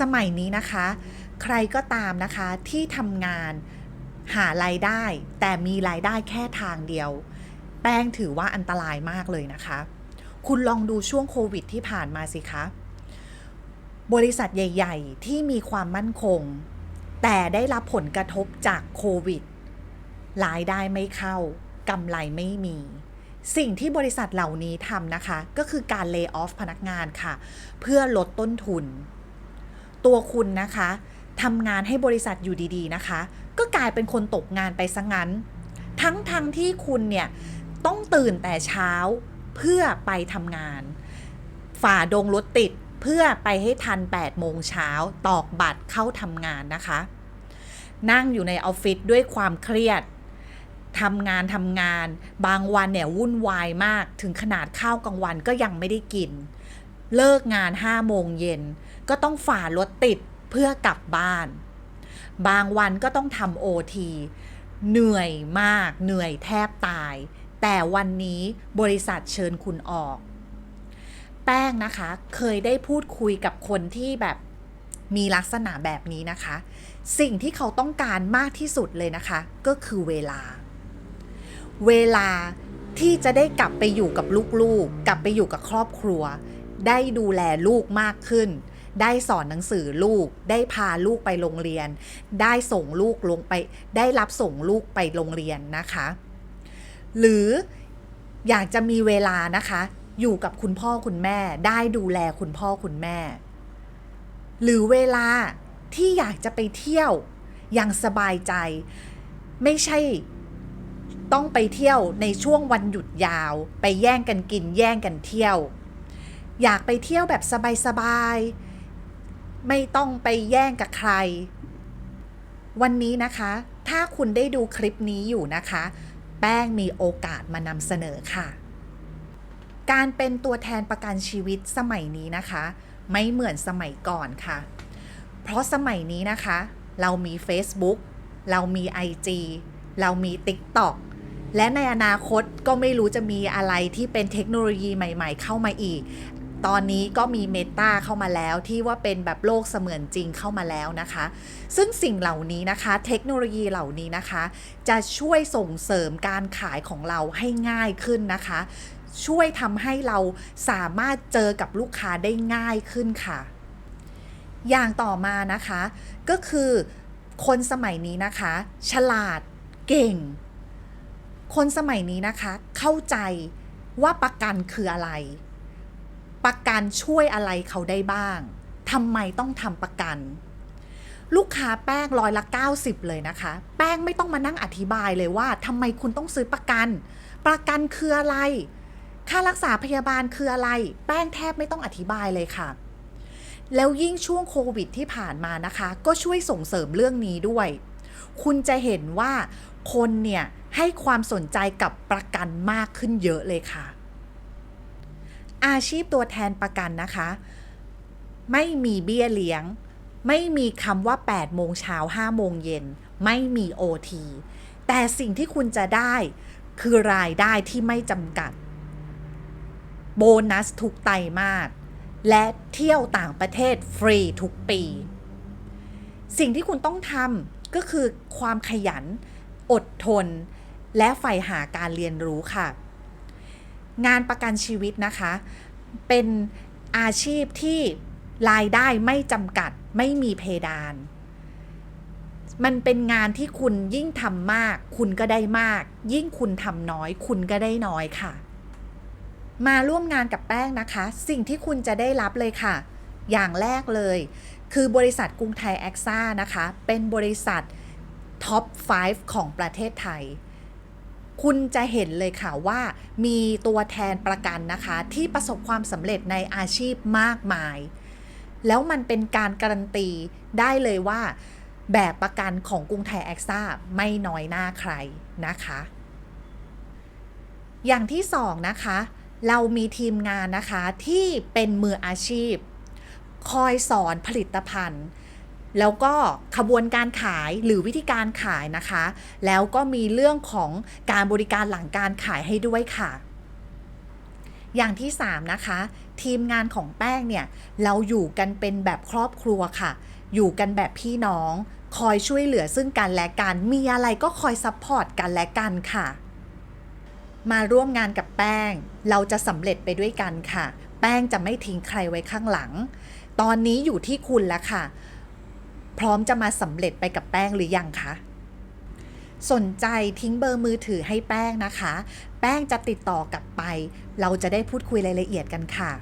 สมัยนี้นะคะ ใครก็ตามนะคะที่ทำงานหารายได้ แต่มีรายได้แค่ทางเดียว แป้งถือว่าอันตรายมากเลยนะคะ คุณลองดูช่วงโควิดที่ผ่านมาสิคะ บริษัทใหญ่ ๆ ที่มีความมั่นคง แต่ได้รับผลกระทบจากโควิดรายได้ไม่เข้ากำไรไม่มี สิ่งที่บริษัทเหล่านี้ทำนะคะ ก็คือการเลิกออฟพนักงานค่ะ เพื่อลดต้นทุน ตัวคุณนะคะทำงานให้บริษัทอยู่ดีๆนะคะ ก็กลายเป็นคนตกงานไปซะงั้น ทั้งๆทที่คุณเนี่ยต้องตื่นแต่เช้าเพื่อไปทำงาน ฝ่าดงรถติดเพื่อไปให้ทัน 8 โมงเช้าตอกบัตรเข้าทำงานนะคะ นั่งอยู่ในออฟฟิศด้วยความเครียดทำงานทำงาน บางวันเนี่ยวุ่นวายมากถึงขนาดข้าวกลางวันก็ยังไม่ได้กิน เลิกงาน5โมงเย็น ก็ต้องฝ่ารถติดเพื่อกลับบ้าน บางวันก็ต้องทำโอทีเหนื่อยมาก เหนื่อยแทบตาย แต่วันนี้บริษัทเชิญคุณออก แป้งนะคะเคยได้พูดคุยกับคนที่แบบมีลักษณะแบบนี้นะคะ สิ่งที่เขาต้องการมากที่สุดเลยนะคะ ก็คือเวลา เวลาที่จะได้กลับไปอยู่กับลูกๆ กลับไปอยู่กับครอบครัว ได้ดูแลลูกมากขึ้น ได้สอนหนังสือลูก ได้พาลูกไปโรงเรียน ได้ส่งลูกลงไป ได้รับส่งลูกไปโรงเรียนนะคะ หรืออยากจะมีเวลานะคะ อยู่กับคุณพ่อคุณแม่ ได้ดูแลคุณพ่อคุณแม่ หรือเวลาที่อยากจะไปเที่ยวอย่างสบายใจ ไม่ใช่ต้องไปเที่ยวในช่วงวันหยุดยาว ไปแย่งกันกินแย่งกันเที่ยว อยากไปเที่ยวแบบสบายๆ ไม่ต้องไปแย่งกับใคร วันนี้นะคะ ถ้าคุณได้ดูคลิปนี้อยู่นะคะ แป้งมีโอกาสมานำเสนอค่ะ การเป็นตัวแทนประกันชีวิตสมัยนี้นะคะ ไม่เหมือนสมัยก่อนค่ะ เพราะสมัยนี้นะคะ เรามี Facebook เรามี IG เรามี TikTok และในอนาคตก็ไม่รู้จะมีอะไรที่เป็นเทคโนโลยีใหม่ ๆ เข้ามาอีก ตอนนี้ก็มีเมตาเข้ามาแล้วที่ว่าเป็นแบบโลกเสมือนจริงเข้ามาแล้วนะคะ ซึ่งสิ่งเหล่านี้นะคะ เทคโนโลยีเหล่านี้นะคะ จะช่วยส่งเสริมการขายของเราให้ง่ายขึ้นนะคะ ช่วยทำให้เราสามารถเจอกับลูกค้าได้ง่ายขึ้นค่ะ อย่างต่อมานะคะ ก็คือคนสมัยนี้นะคะ ฉลาดเก่ง คนสมัยนี้นะคะ เข้าใจว่าประกันคืออะไร ประกันช่วยอะไรเขาได้บ้างทำไมต้องทำประกัน ลูกค้าแป้งร้อยละ 90 เลยนะคะ แป้งไม่ต้องมานั่งอธิบายเลยว่าทำไมคุณต้องซื้อประกัน ประกันคืออะไร ค่ารักษาพยาบาลคืออะไร แป้งแทบไม่ต้องอธิบายเลยค่ะ แล้วยิ่งช่วงโควิดที่ผ่านมานะคะ ก็ช่วยส่งเสริมเรื่องนี้ด้วย คุณจะเห็นว่าคนเนี่ยให้ความสนใจกับประกันมากขึ้นเยอะเลยค่ะ อาชีพตัวแทนประกันนะคะ ไม่มีเบี้ยเลี้ยง ไม่มีคำว่า 8 โมงเช้า5โมงเย็น ไม่มี OT แต่สิ่งที่คุณจะได้คือรายได้ที่ไม่จำกัด โบนัสทุกไตรมาสและเที่ยวต่างประเทศฟรีทุกปี สิ่งที่คุณต้องทำก็คือความขยัน อดทน และใฝ่หาการเรียนรู้ค่ะ งานประกันชีวิตนะคะ เป็นอาชีพที่รายได้ไม่จำกัดไม่มีเพดาน มันเป็นงานที่คุณยิ่งทำมาก คุณก็ได้มาก ยิ่งคุณทำน้อย คุณก็ได้น้อยค่ะ มาร่วมงานกับแป้งนะคะ สิ่งที่คุณจะได้รับเลยค่ะ อย่างแรกเลย คือบริษัทกรุงไทยแอคซ่านะคะ เป็นบริษัทท็อป 5 ของประเทศไทย คุณจะเห็นเลยค่ะว่ามีตัวแทนประกันนะคะ ที่ประสบความสำเร็จในอาชีพมากมาย แล้วมันเป็นการการันตีได้เลยว่า แบบประกันของกรุงไทยแอคซ่าไม่น้อยหน้าใครนะคะ อย่างที่สองนะคะ เรามีทีมงานนะคะที่เป็นมืออาชีพ คอยสอนผลิตภัณฑ์ แล้วก็ขบวนการขายหรือวิธีการขายนะคะ แล้วก็มีเรื่องของการบริการหลังการขายให้ด้วยค่ะ อย่างที่ 3 นะคะ ทีมงานของแป้งเนี่ย เราอยู่กันเป็นแบบครอบครัวค่ะ อยู่กันแบบพี่น้อง คอยช่วยเหลือซึ่งกันและกัน มีอะไรก็คอยซัพพอร์ตกันและกันค่ะ มาร่วมงานกับแป้ง เราจะสำเร็จไปด้วยกันค่ะ แป้งจะไม่ทิ้งใครไว้ข้างหลัง ตอนนี้อยู่ที่คุณแล้วค่ะ พร้อมจะมาสำเร็จไปกับแป้งหรือยังคะสนใจทิ้งเบอร์มือถือให้แป้งนะคะ แป้งจะติดต่อกลับไป เราจะได้พูดคุยรายละเอียดกันค่ะ